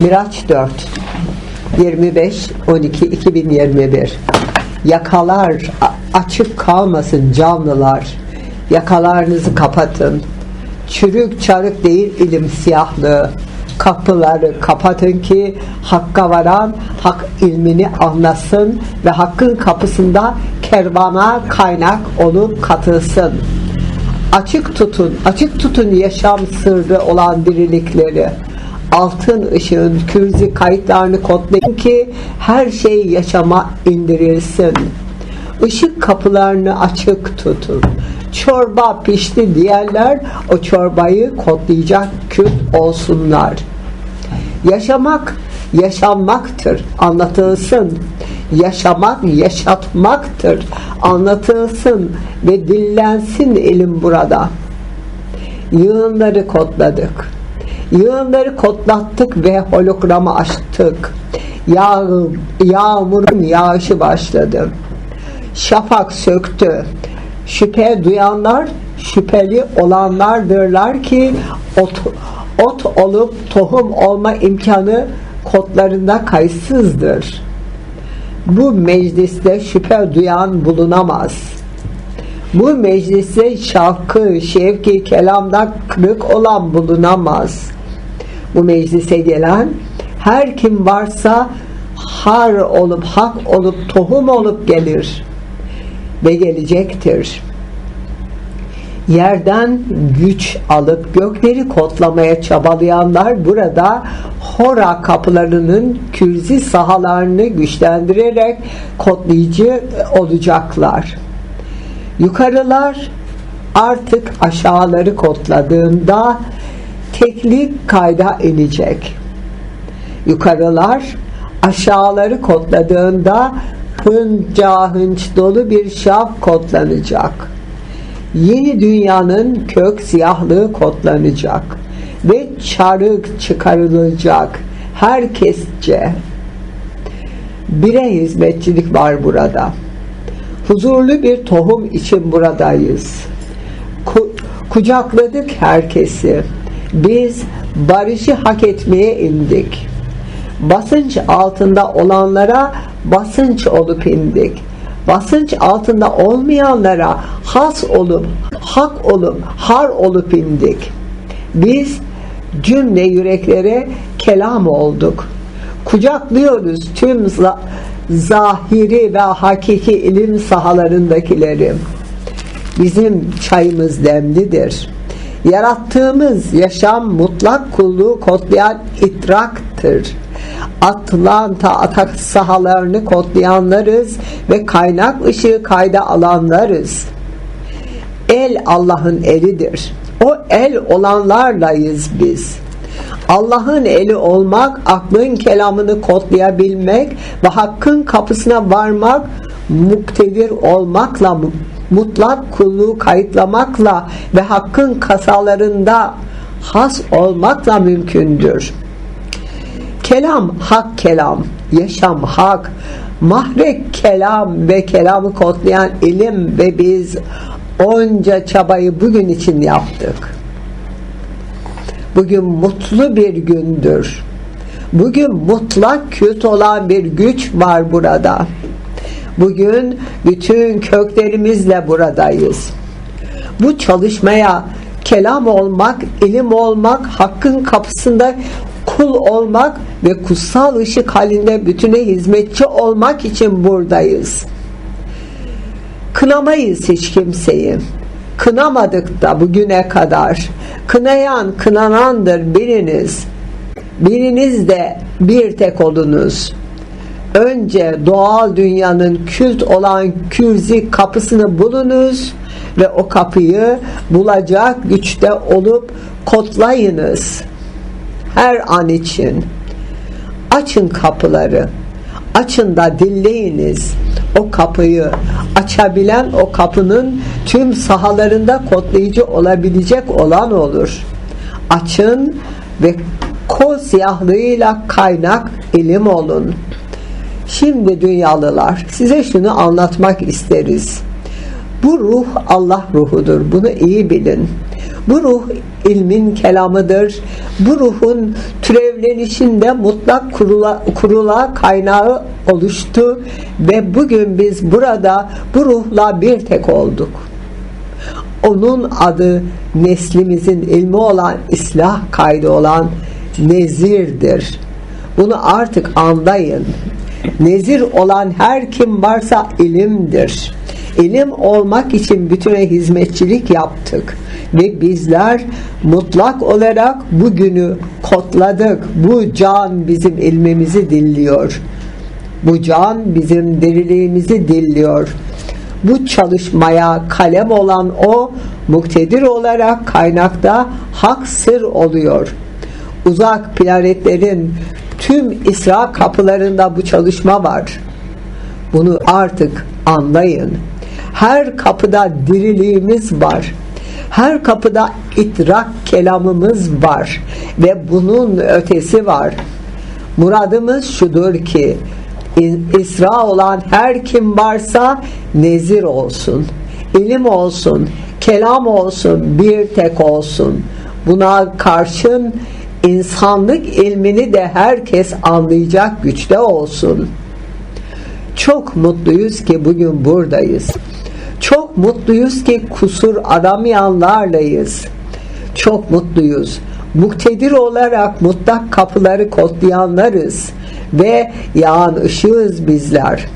Miraç 4 25 12 2021 Yakalar açık kalmasın canlılar. Yakalarınızı kapatın. Çürük çarık değil ilim siyahlığı. Kapıları kapatın ki hakka varan hak ilmini anlasın ve hakkın kapısında kervana kaynak olup katılsın. Açık tutun, açık tutun yaşam sırrı olan dirilikleri. Altın ışığın kürzi kayıtlarını kodlayın ki her şey yaşama indirilsin. Işık kapılarını açık tutun. Çorba pişti diyenler o çorbayı kodlayacak küt olsunlar. Yaşamak yaşanmaktır, anlatılsın. Yaşamak yaşatmaktır, anlatılsın ve dillensin ilim burada. Yığınları kodladık. Yığınları kodlattık ve hologramı açtık. Yağ, yağmurun yağışı başladı. Şafak söktü. Şüphe duyanlar şüpheli olanlardırlar ki ot, ot olup tohum olma imkanı kodlarında kayıtsızdır. Bu mecliste şüphe duyan bulunamaz. Bu mecliste şarkı, şevki, kelamda kırık olan bulunamaz. Bu meclise gelen her kim varsa har olup hak olup tohum olup gelir ve gelecektir. Yerden güç alıp gökleri kotlamaya çabalayanlar burada Hora kapılarının kürzi sahalarını güçlendirerek kotlayıcı olacaklar. Yukarılar artık aşağıları kodladığında teklik kayda inecek. Yukarılar aşağıları kodladığında hınca hınç dolu bir şaf kodlanacak. Yeni dünyanın kök siyahlığı kodlanacak ve çarık çıkarılacak herkesçe. Bire hizmetçilik var burada. Huzurlu bir tohum için buradayız. Ku- kucakladık herkesi. Biz barışı hak etmeye indik. Basınç altında olanlara basınç olup indik. Basınç altında olmayanlara has olup, hak olup, har olup indik. Biz cümle yüreklere kelam olduk. Kucaklıyoruz tüm za- zahiri ve hakiki ilim sahalarındakileri. Bizim çayımız demlidir. Yarattığımız yaşam mutlak kulluğu kodlayan itraktır. Atlanta atak sahalarını kodlayanlarız ve kaynak ışığı kayda alanlarız. El Allah'ın elidir. O el olanlarlayız biz. Allah'ın eli olmak, aklın kelamını kodlayabilmek ve hakkın kapısına varmak, muktedir olmakla, mutlak kulluğu kayıtlamakla ve hakkın kasalarında has olmakla mümkündür. Kelam hak kelam, yaşam hak, mahrek kelam ve kelamı kodlayan ilim ve biz onca çabayı bugün için yaptık. Bugün mutlu bir gündür. Bugün mutlak küt olan bir güç var burada. Bugün bütün köklerimizle buradayız. Bu çalışmaya kelam olmak, ilim olmak, hakkın kapısında kul olmak ve kutsal ışık halinde bütüne hizmetçi olmak için buradayız. Kınamayız hiç kimseyi. Kınamadık da bugüne kadar. Kınayan kınanandır biriniz. Biriniz de bir tek olunuz. Önce doğal dünyanın kült olan kürzi kapısını bulunuz ve o kapıyı bulacak güçte olup kodlayınız. Her an için. Açın kapıları. Açın da dinleyiniz. O kapıyı açabilen o kapının tüm sahalarında kodlayıcı olabilecek olan olur. Açın ve kol siyahlığıyla kaynak ilim olun. Şimdi dünyalılar size şunu anlatmak isteriz. Bu ruh Allah ruhudur. Bunu iyi bilin. Bu ruh ilmin kelamıdır. Bu ruhun türevlenişinde mutlak kurula, kurula kaynağı oluştu ve bugün biz burada bu ruhla bir tek olduk. Onun adı neslimizin ilmi olan islah kaydı olan nezirdir. Bunu artık anlayın. Nezir olan her kim varsa ilimdir. İlim olmak için bütüne hizmetçilik yaptık ve bizler mutlak olarak bugünü kodladık. Bu can bizim ilmimizi dinliyor. Bu can bizim diriliğimizi dilliyor. Bu çalışmaya kalem olan o muktedir olarak kaynakta hak sır oluyor. Uzak planetlerin tüm İsra kapılarında bu çalışma var. Bunu artık anlayın. Her kapıda diriliğimiz var. Her kapıda idrak kelamımız var ve bunun ötesi var. Muradımız şudur ki İsra olan her kim varsa nezir olsun, ilim olsun, kelam olsun, bir tek olsun. Buna karşın insanlık ilmini de herkes anlayacak güçte olsun. Çok mutluyuz ki bugün buradayız. Çok mutluyuz ki kusur aramayanlarlayız. Çok mutluyuz. Muktedir olarak mutlak kapıları kodlayanlarız ve yağan ışığız bizler.